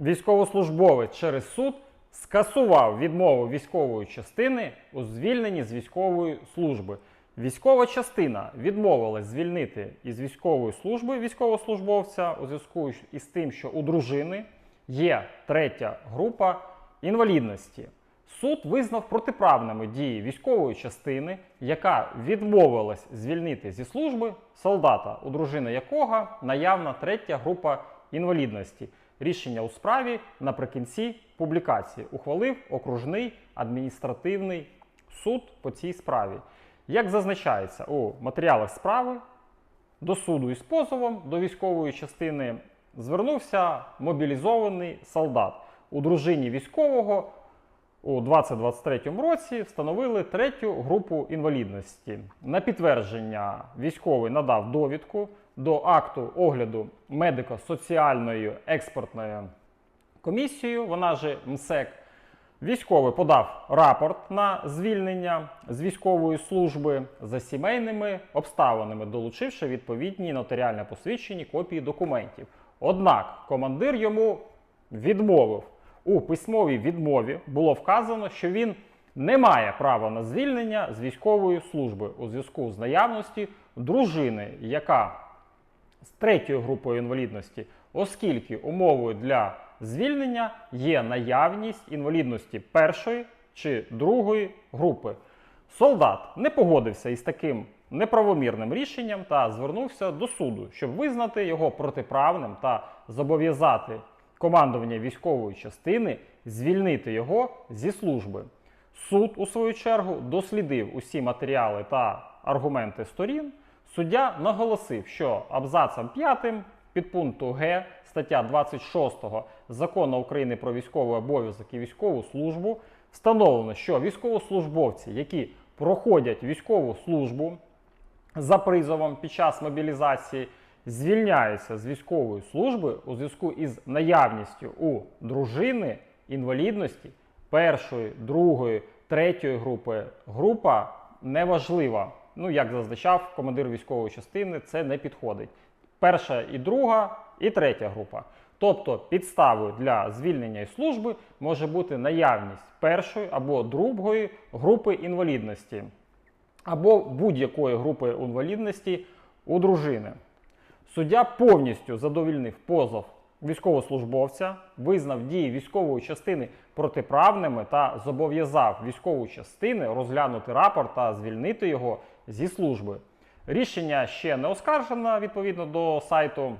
Військовослужбовець через суд скасував відмову військової частини у звільненні з військової служби. Військова частина відмовилась звільнити із військової служби військовослужбовця у зв'язку із тим, що у дружини є третя група інвалідності. Суд визнав протиправними дії військової частини, яка відмовилась звільнити зі служби солдата, у дружини якого наявна третя група інвалідності. Рішення у справі наприкінці публікації ухвалив окружний адміністративний суд по цій справі. Як зазначається у матеріалах справи, до суду із позовом до військової частини звернувся мобілізований солдат. У дружині військового у 2023 році встановили третю групу інвалідності. На підтвердження військовий надав довідку до акту огляду медико-соціальною експертною комісією, вона же МСЕК. Військовий подав рапорт на звільнення з військової служби за сімейними обставинами, долучивши відповідні нотаріально посвідчені копії документів. Однак командир йому відмовив. У письмовій відмові було вказано, що він не має права на звільнення з військової служби у зв'язку з наявності дружини, яка з третьою групою інвалідності, оскільки умовою для звільнення є наявність інвалідності першої чи другої групи. Солдат не погодився із таким неправомірним рішенням та звернувся до суду, щоб визнати його протиправним та зобов'язати командування військової частини звільнити його зі служби. Суд, у свою чергу, дослідив усі матеріали та аргументи сторін. Суддя наголосив, що абзацом 5 підпункту Г стаття 26 закону України про військовий обов'язок і військову службу встановлено, що військовослужбовці, які проходять військову службу за призовом під час мобілізації, звільняються з військової служби у зв'язку із наявністю у дружини інвалідності першої, другої, третьої групи. Група неважлива. Ну, як зазначав командир військової частини, це не підходить. Перша і друга, і третя група. Тобто підставою для звільнення із служби може бути наявність першої або другої групи інвалідності, або будь-якої групи інвалідності у дружини. Суддя повністю задовільнив позов військовослужбовця, визнав дії військової частини протиправними та зобов'язав військову частину розглянути рапорт та звільнити його зі служби. Рішення ще не оскаржено відповідно до сайту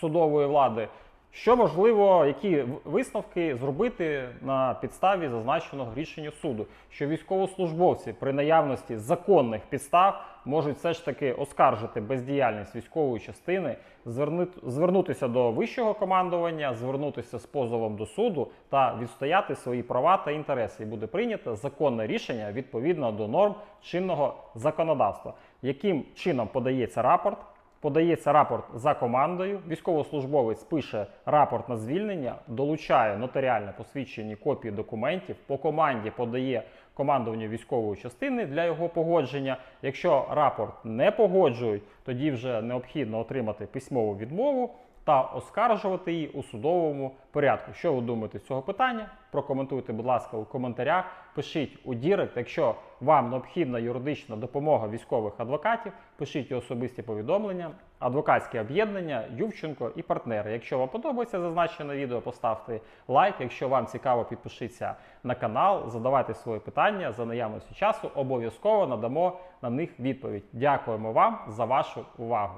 судової влади. Що можливо, які висновки зробити на підставі зазначеного рішення суду, що військовослужбовці при наявності законних підстав можуть все ж таки оскаржити бездіяльність військової частини, звернути- звернутися до вищого командування, звернутися з позовом до суду та відстояти свої права та інтереси. І буде прийнято законне рішення відповідно до норм чинного законодавства. Яким чином подається рапорт? Подається рапорт за командою. Військовослужбовець пише рапорт на звільнення, долучає нотаріально посвідчені копії документів. По команді подає командуванню військової частини для його погодження. Якщо рапорт не погоджують, тоді вже необхідно отримати письмову відмову та оскаржувати її у судовому порядку. Що ви думаєте з цього питання? Прокоментуйте, будь ласка, у коментарях. Пишіть у Дірект. Якщо вам необхідна юридична допомога військових адвокатів, пишіть особисті повідомлення, адвокатське об'єднання, Ювченко і партнери. Якщо вам подобається зазначене відео, поставте лайк. Якщо вам цікаво, підпишіться на канал, задавайте свої питання за наявності часу. Обов'язково надамо на них відповідь. Дякуємо вам за вашу увагу.